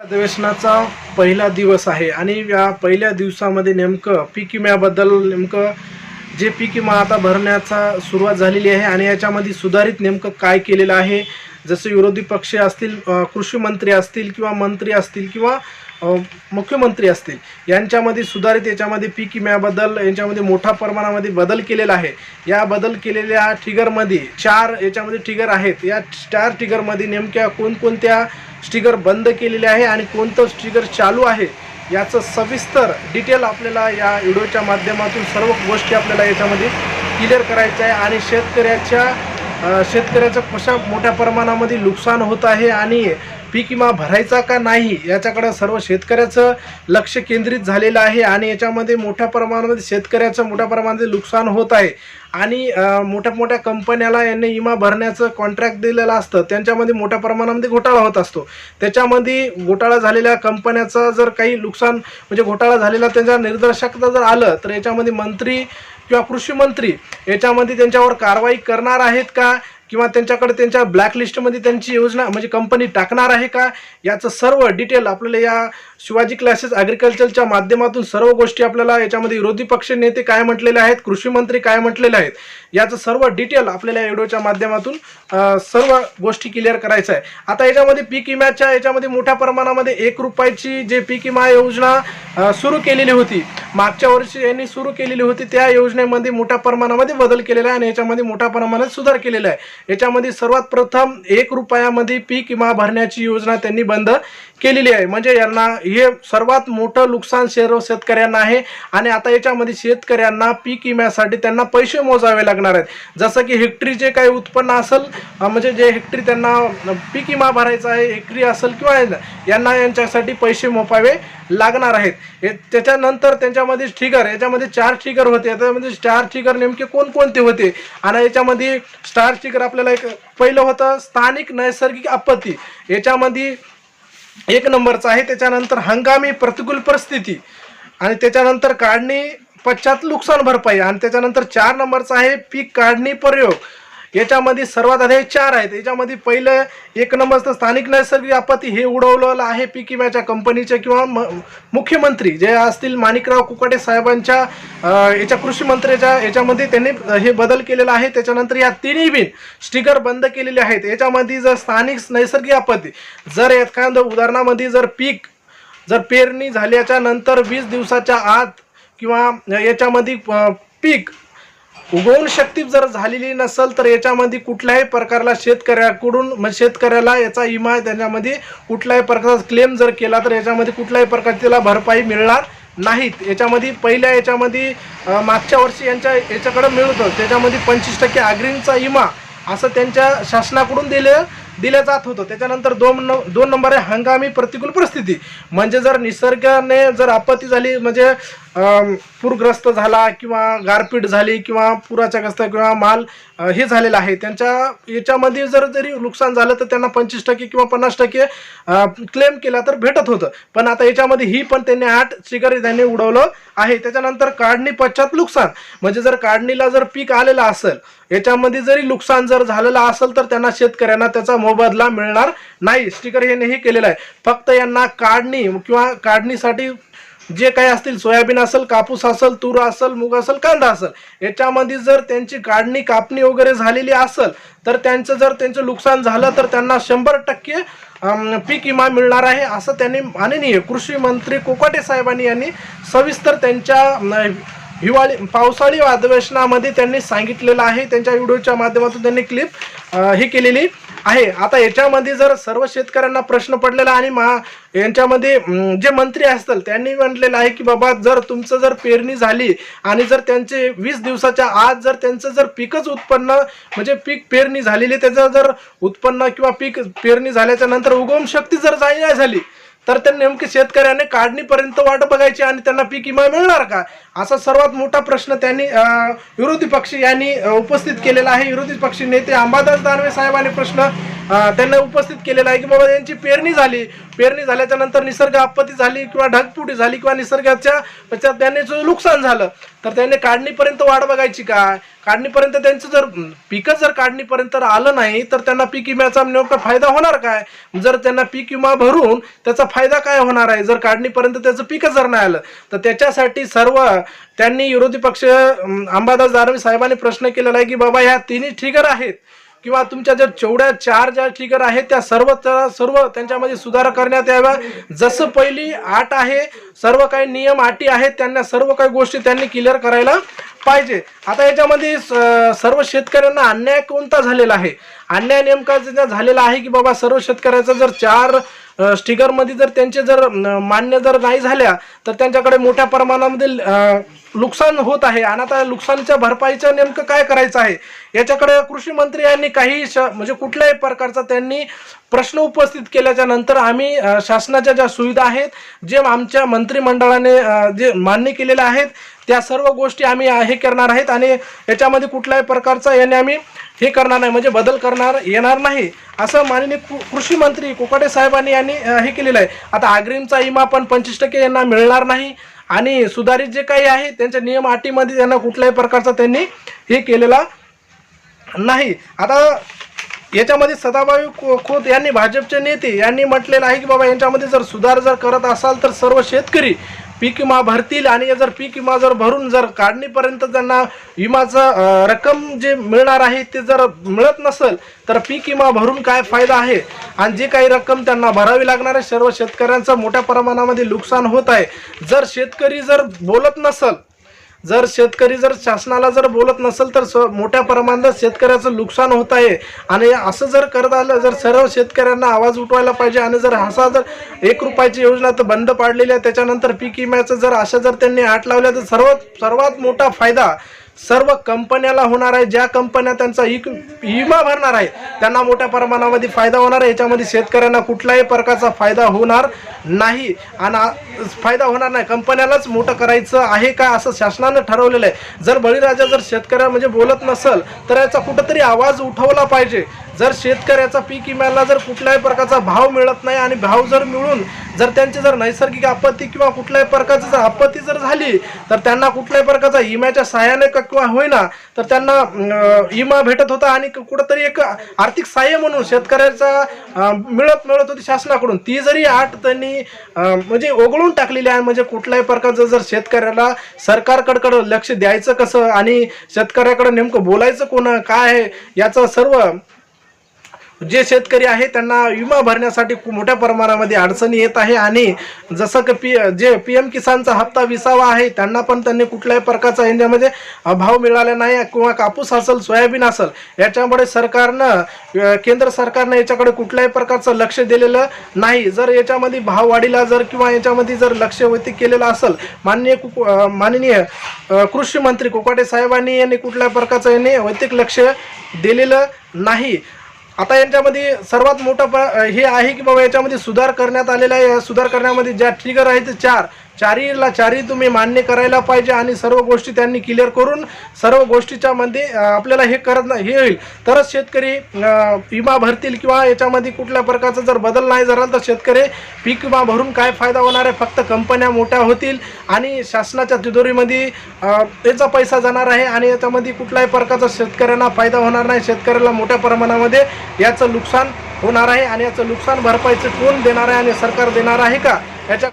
अधिवेशनाचा पहिला दिवस आहे आणि या पहिल्या दिवसामध्ये नेमकं पीक विम्याबद्दल नेमकं जे पीक विमा आता भरण्याचा सुरुवात झालेली आहे आणि याच्यामध्ये सुधारित नेमकं काय केलेलं आहे जसे विरोधी पक्ष असतील कृषी मंत्री असतील किंवा मंत्री असतील किंवा मुख्यमंत्री असतील. यांच्यामध्ये सुधारित याच्यामध्ये पीक विम्याबद्दल यांच्यामध्ये मोठ्या प्रमाणामध्ये बदल केलेला आहे. या बदल केलेल्या ट्रिगरमध्ये चार याच्यामध्ये ट्रिगर आहेत. या चार ट्रिगरमध्ये नेमक्या कोणकोणत्या स्टिगर बंद केलेले आहे आणि कोणतं स्टिगर चालू आहे याचं सविस्तर डिटेल आपल्याला या व्हिडिओच्या माध्यमातून सर्व गोष्टी आपल्याला याच्यामध्ये क्लिअर करायच्या आहे आणि शेतकऱ्याच्या शेतकऱ्याचं कशा मोठ्या प्रमाणामध्ये नुकसान होत आहे आणि पीक विमा भरायचा का नाही याच्याकडं सर्व शेतकऱ्याचं लक्ष केंद्रित झालेलं आहे आणि याच्यामध्ये मोठ्या प्रमाणामध्ये शेतकऱ्याचं मोठ्या प्रमाणामध्ये नुकसान होत आहे. आणि मोठ्या मोठ्या कंपन्याला यांनी विमा भरण्याचं कॉन्ट्रॅक्ट दिलेलं असतं. त्यांच्यामध्ये मोठ्या प्रमाणामध्ये घोटाळा होत असतो. त्याच्यामध्ये घोटाळा झालेल्या कंपन्याचं जर काही नुकसान म्हणजे घोटाळा झालेला त्यांच्या निर्देशकता जर आलं तर याच्यामध्ये मंत्री किंवा कृषी मंत्री याच्यामध्ये त्यांच्यावर कारवाई करणार आहेत का? किंवा त्यांच्याकडे त्यांच्या ब्लॅक लिस्टमध्ये त्यांची योजना म्हणजे कंपनी टाकणार आहे का? याचं सर्व डिटेल आपल्याला या शिवाजी क्लासेस अग्रिकल्चरच्या माध्यमातून सर्व गोष्टी आपल्याला याच्यामध्ये विरोधी पक्ष नेते काय म्हटलेले आहेत कृषी मंत्री काय म्हटलेले आहेत याचं सर्व डिटेल आपल्याला या व्हिडिओच्या माध्यमातून सर्व गोष्टी क्लिअर करायचं आहे. आता याच्यामध्ये पीक विम्याच्या याच्यामध्ये मोठ्या प्रमाणामध्ये एक रुपयाची जे पीक विमा योजना सुरू केलेली होती मागच्या वर्षी यांनी सुरू केलेली होती त्या योजनेमध्ये मोठ्या प्रमाणामध्ये बदल केलेला आहे आणि याच्यामध्ये मोठ्या प्रमाणात सुधार केलेला आहे. याच्यामध्ये सर्वात प्रथम एक रुपयामध्ये पीक विमा भरण्याची योजना त्यांनी बंद केलेली आहे. म्हणजे यांना हे सर्वात मोठं नुकसान सर्व शेतकऱ्यांना आहे. आणि आता याच्यामध्ये शेतकऱ्यांना पीक विम्यासाठी त्यांना पैसे मोजावे लागणार आहेत. जसं की हेक्टरी जे काही उत्पन्न असेल म्हणजे जे हेक्टरी त्यांना पीक विमा भरायचा आहे हेक्टरी असेल किंवा यांना यांच्यासाठी पैसे मोपावे लागणार आहेत. त्याच्यानंतर त्यांच्यामध्ये ट्रिगर याच्यामध्ये चार ट्रिगर होते. त्याच्यामध्ये स्टार ट्रिगर नेमके कोणकोणते होते? आणि याच्यामध्ये स्टार ट्रिगर आपल्याला एक पहिलं होतं स्थानिक नैसर्गिक आपत्ती. याच्यामध्ये एक नंबरचा आहे त्याच्यानंतर हंगामी प्रतिकूल परिस्थिती आणि त्याच्यानंतर काढणी पश्चात नुकसान भरपाई आणि त्याच्यानंतर चार नंबरचा आहे पीक काढणी प्रयोग. याच्यामध्ये सर्वात आधी चार आहेत. याच्यामध्ये पहिलं एक नंबरचं स्थानिक नैसर्गिक आपत्ती हे उडवलेलं आहे. पीक विम्याच्या कंपनीच्या किंवा म मुख्यमंत्री जे असतील माणिकराव कुकाटे साहेबांच्या याच्या कृषी मंत्र्याच्या याच्यामध्ये त्यांनी हे बदल केलेला आहे. त्याच्यानंतर या तिन्ही बिन स्टिकर बंद केलेले आहेत. याच्यामध्ये जर स्थानिक नैसर्गिक आपत्ती जर एखादं उदाहरणामध्ये जर पीक जर पेरणी झाल्याच्यानंतर वीस दिवसाच्या आत किंवा याच्यामध्ये पीक उगवून शक्ती जर झालेली नसेल तर याच्यामध्ये कुठल्याही प्रकारला शेतकऱ्याकडून म्हणजे शेतकऱ्याला याचा विमा त्याच्यामध्ये कुठल्याही प्रकारचा क्लेम जर केला तर याच्यामध्ये कुठल्याही प्रकारची त्याला भरपाई मिळणार नाहीत. याच्यामध्ये पहिल्या याच्यामध्ये मागच्या वर्षी यांच्या याच्याकडं मिळतं. त्याच्यामध्ये पंचवीस टक्के अग्रिमचा इमा असं त्यांच्या शासनाकडून दिलं दिलं जात होतं. त्याच्यानंतर दोन न दोन नंबर आहे हंगामी प्रतिकूल परिस्थिती. म्हणजे जर निसर्गाने जर आपत्ती झाली म्हणजे पूरग्रस्त झाला किंवा गारपीट झाली किंवा पुराचा ग्रस्त किंवा माल हे झालेलं आहे. त्यांच्या याच्यामध्ये जर जरी नुकसान झालं तर त्यांना पंचवीस टक्के किंवा पन्नास टक्के क्लेम केला तर भेटत होतं. पण आता याच्यामध्ये ही पण त्यांनी आठ शिकारी त्यांनी उडवलं आहे. त्याच्यानंतर काढणी पश्चात नुकसान. म्हणजे जर काढणीला जर पीक आलेलं असेल याच्यामध्ये जरी नुकसान जर झालेलं असेल तर त्यांना शेतकऱ्यांना त्याचा मोबदला मिळणार नाही. स्टिकर यांनी हे केलेलं आहे. फक्त यांना काढणी किंवा काढणीसाठी जे काही असतील सोयाबीन असेल कापूस असेल तूर असेल मूग असेल कांदा असेल याच्यामध्ये जर त्यांची काढणी कापणी वगैरे झालेली असेल तर त्यांचं जर त्यांचं नुकसान झालं तर त्यांना शंभर टक्के पीक विमा मिळणार आहे असं त्यांनी माननीय कृषी मंत्री कोकाटे साहेबांनी यांनी सविस्तर त्यांच्या हिवाळी पावसाळी अधिवेशनामध्ये त्यांनी सांगितलेलं आहे. त्यांच्या व्हिडिओच्या माध्यमातून त्यांनी क्लिप हे केलेली. आहे. आता याच्यामध्ये जर सर्व शेतकऱ्यांना प्रश्न पडलेला आणि मा यांच्यामध्ये जे मंत्री असतील त्यांनी म्हटलेलं आहे की बाबा जर तुमचं जर पेरणी झाली आणि जर त्यांचे वीस दिवसाच्या आत जर त्यांचं जर पीकच उत्पन्न म्हणजे पीक पेरणी झालेली त्याचं जर उत्पन्न किंवा पीक पेरणी झाल्याच्यानंतर उगवण शक्ती जर जाई नाही झाली तर ते नेमके शेतकऱ्याने काढणीपर्यंत वाट बघायची आणि त्यांना पीक विमा मिळणार का? असा सर्वात मोठा प्रश्न त्यांनी विरोधी पक्ष यांनी उपस्थित केलेला आहे. विरोधी पक्ष नेते अंबादास दानवे साहेबांनी प्रश्न त्यांना उपस्थित केलेला आहे की बाबा यांची पेरणी झाली. पेरणी झाल्याच्यानंतर निसर्ग आपत्ती झाली किंवा ढगफुटी झाली किंवा निसर्गाच्या त्याच्यात त्यांनी जो नुकसान झालं तर त्यांनी काढणीपर्यंत वाट बघायची काय? काढणीपर्यंत त्यांचं जर पिकच जर काढणीपर्यंत आलं नाही तर त्यांना पीक विम्याचा नेमका फायदा होणार काय? जर त्यांना पीक विमा भरून त्याचा फायदा काय होणार आहे? जर काढणीपर्यंत त्याचं पीकच जर नाही आलं तर त्याच्यासाठी सर्व त्यांनी विरोधी पक्ष अंबादास दानवे साहेबांनी प्रश्न केलेला आहे की बाबा ह्या तिन्ही ठिगर आहेत. किंवा तुमच्या ज्या जेवढ्या चार ज्या ट्रिगर आहेत त्या सर्व त्या- सर्व त्यांच्यामध्ये सुधार करण्यात याव्या. जसं पहिली आठ आहे सर्व काही नियम आटी आहेत त्यांना सर्व काही गोष्टी त्यांनी क्लिअर करायला पाहिजे. आता याच्यामध्ये स- सर्व शेतकऱ्यांना अन्याय कोणता झालेला आहे? अन्याय नेमका ज्या झालेला आहे की बाबा सर्व शेतकऱ्याचा जर चार स्टिकरमध्ये जर त्यांचे जर मान्य जर नाही झाल्या तर त्यांच्याकडे मोठ्या प्रमाणामध्ये नुकसान होत आहे. आणि आता नुकसानीच्या भरपाईचं नेमकं काय करायचं आहे? याच्याकडे कृषी मंत्री यांनी काही श म्हणजे कुठल्याही प्रकारचा त्यांनी प्रश्न उपस्थित केल्याच्यानंतर आम्ही शासनाच्या ज्या सुविधा आहेत जे आमच्या मंत्रिमंडळाने जे मान्य केलेल्या आहेत त्या सर्व गोष्टी आम्ही हे करणार आहेत. आणि याच्यामध्ये कुठल्याही प्रकारचा याने आम्ही हे करणार नाही म्हणजे बदल करणार येणार नाही असं माननीय कृषी मंत्री कोकाटे साहेबांनी यांनी हे केलेलं आहे. आता अग्रिमचा विमा पण पंचवीस टक्के यांना मिळणार नाही. आणि सुधारित जे काही आहे त्यांच्या नियम अटीमध्ये त्यांना कुठल्याही प्रकारचा त्यांनी हे केलेला नाही. आता याच्यामध्ये सदाभाई खोत यांनी भाजपचे नेते यांनी म्हटलेलं आहे की बाबा यांच्यामध्ये जर सुधार जर करत असाल तर सर्व शेतकरी पीक विमा भरतील आणि जर पीक विमा जर भरून जर काढणीपर्यंत त्यांना विमाचं रक्कम जे मिळणार आहे ते जर मिळत नसेल तर पीक विमा भरून काय फायदा आहे? आणि जे काही रक्कम त्यांना भरावी लागणार आहे सर्व शेतकऱ्यांचं मोठ्या प्रमाणामध्ये नुकसान होत आहे. जर शेतकरी जर बोलत नसल जर शेतकरी जर शासनाला जर बोलत नसेल तर स मोठ्या प्रमाणात शेतकऱ्याचं नुकसान होत आहे. आणि असं जर करत आलं जर सर्व शेतकऱ्यांना आवाज उठवायला पाहिजे आणि जर असा जर एक रुपयाची योजना तर बंद पाडलेली आहे त्याच्यानंतर पीक विम्याचं जर अशा जर त्यांनी आठ लावल्या तर सर्वात सर्वात मोठा फायदा सर्व कंपन्याला होणार आहे ज्या कंपन्या त्यांचा इक विमा भरणार आहे त्यांना मोठ्या प्रमाणामध्ये फायदा होणार आहे. याच्यामध्ये शेतकऱ्यांना कुठल्याही प्रकारचा फायदा होणार नाही. आणि फायदा होणार नाही. कंपन्यालाच मोठं करायचं आहे का असं शासनानं ठरवलेलं आहे. जर बळीराजा जर शेतकऱ्या म्हणजे बोलत नसल तर याचा कुठंतरी आवाज उठवला पाहिजे. जर शेतकऱ्याचा पीक विम्याला जर कुठल्याही प्रकारचा भाव मिळत नाही आणि भाव जर मिळून जर त्यांची जर नैसर्गिक आपत्ती किंवा कुठल्याही प्रकारची जर आपत्ती जर झाली तर त्यांना कुठल्याही प्रकारचा विम्याच्या सहाय्याने का किंवा होईना तर त्यांना विमा भेटत होता आणि क- कुठंतरी एक आर्थिक सहाय्य म्हणून शेतकऱ्याचा मिळत मिळत होती शासनाकडून. ती जरी आठ त्यांनी म्हणजे ओघळून टाकलेली आहे म्हणजे कुठल्याही प्रकारचं जर शेतकऱ्याला सरकारकडकडं लक्ष द्यायचं कसं आणि शेतकऱ्याकडं नेमकं बोलायचं कोण काय आहे याचं सर्व जे शेतकरी आहे त्यांना विमा भरण्यासाठी खूप मोठ्या प्रमाणामध्ये अडचणी येत आहे आणि जसं की पी जे पी एम किसानचा हप्ता विसावा आहे त्यांना पण त्यांनी कुठल्याही प्रकारचा यांच्यामध्ये भाव मिळाला नाही किंवा कापूस असेल सोयाबीन असेल याच्यामुळे सरकारनं केंद्र सरकारनं याच्याकडे कुठल्याही प्रकारचं लक्ष दिलेलं नाही. जर याच्यामध्ये भाववाढीला जर किंवा याच्यामध्ये जर लक्ष केलेलं असेल माननीय माननीय कृषी मंत्री कोकाटे साहेबांनी यांनी कुठल्याही प्रकारचं यांनी वैयक्तिक लक्ष दिलेलं नाही. आता यांच्यामध्ये सर्वात मोठं प- हे आहे की बाबा याच्यामध्ये सुधार करण्यात आलेला आहे. या सुधार करण्यामध्ये ज्या ट्रिगर आहेत चार चारीला चारी तुम्ही मान्य करायला पाहिजे आणि सर्व गोष्टी त्यांनी क्लिअर करून सर्व गोष्टीच्या मध्ये आपल्याला हे करत नाही हे होईल. तरच शेतकरी विमा भरतील किंवा याच्यामध्ये कुठल्या प्रकारचा जर बदल नाही झाला तर शेतकरी पीक विमा भरून काय फायदा होणार आहे? फक्त कंपन्या मोठ्या होतील आणि शासनाच्या तिजोरीमध्ये त्याचा पैसा जाणार आहे आणि याच्यामध्ये कुठल्याही प्रकारचा शेतकऱ्यांना फायदा होणार नाही. शेतकऱ्याला मोठ्या प्रमाणामध्ये याचं नुकसान होणार आहे आणि याचं नुकसान भरपाईचं कोण देणार आहे आणि सरकार देणार आहे का? याच्या